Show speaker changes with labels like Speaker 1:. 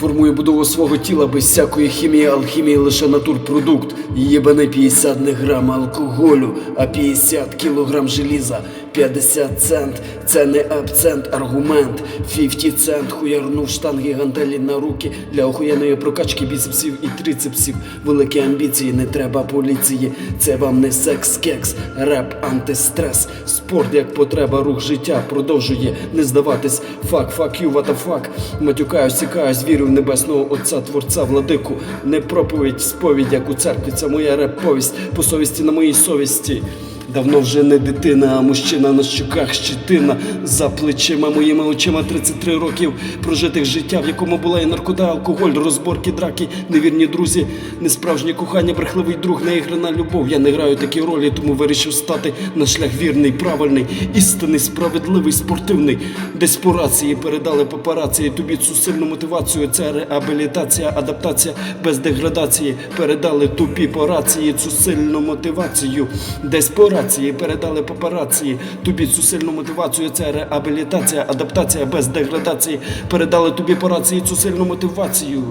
Speaker 1: Формує будову свого тіла без всякої хімії, алхімії, лише натурпродукт. Єбане 50 не грам алкоголю, а 50 кілограм желіза. 50 цент, це не абцент, аргумент. 50 цент хуярнув штанги гантелі на руки для охуєнної прокачки біцепсів і трицепсів. Великі амбіції, не треба поліції. Це вам не секс-кекс, реп, антистрес. Спорт як потреба, рух життя продовжує не здаватись. Фак, фак ю, вата фак. Матюкаюсь, сікаюсь, вірю в небесного Отця, Творця, владику. Не проповідь, сповідь, як у церкві. Це моя реп-повість по совісті на моїй совісті. Давно вже не дитина, а мужчина на щоках щетина за плечима моїми очима 33 років прожитих життя, в якому була і наркота, алкоголь, розборки, драки, невірні друзі, несправжнє кохання, брехливий друг, неіграна любов. Я не граю такі ролі, тому вирішив стати на шлях вірний, правильний, істинний, справедливий, спортивний. Десь по рації передали папарації тобі цю сильну мотивацію. Це реабілітація, адаптація без деградації. Передали тобі по рації цю сильну мотивацію. Десь по рації передали папарації тобі цю мотивацію. Це реабілітація, адаптація без деградації. Передали тобі по рації цусильну мотивацію.